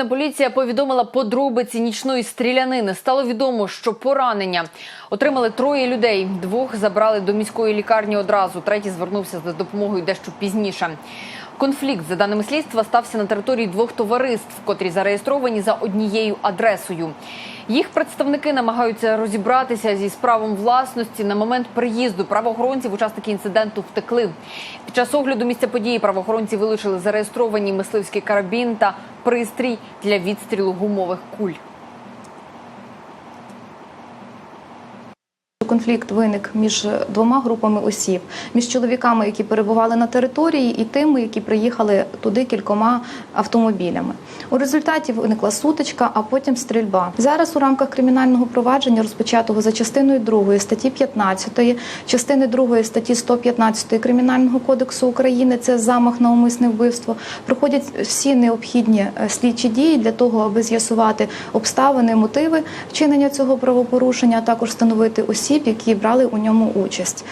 Столична поліція повідомила подробиці нічної стрілянини. Стало відомо, що поранення отримали троє людей. Двох забрали до міської лікарні одразу. Третій звернувся за допомогою дещо пізніше. Конфлікт, за даними слідства, стався на території двох товариств, котрі зареєстровані за однією адресою. Їх представники намагаються розібратися зі справом власності. На момент приїзду правоохоронців учасники інциденту втекли. Під час огляду місця події правоохоронці вилучили зареєстровані мисливський карабін та пристрій для відстрілу гумових куль. Конфлікт виник між двома групами осіб, між чоловіками, які перебували на території, і тими, які приїхали туди кількома автомобілями. У результаті виникла сутичка, а потім стрільба. Зараз у рамках кримінального провадження, розпочатого за частиною 2 статті 15, частини 2 статті 115 Кримінального кодексу України, це замах на умисне вбивство, проходять всі необхідні е, слідчі дії для того, аби з'ясувати обставини, мотиви вчинення цього правопорушення, а також встановити осіб, які брали у ньому участь.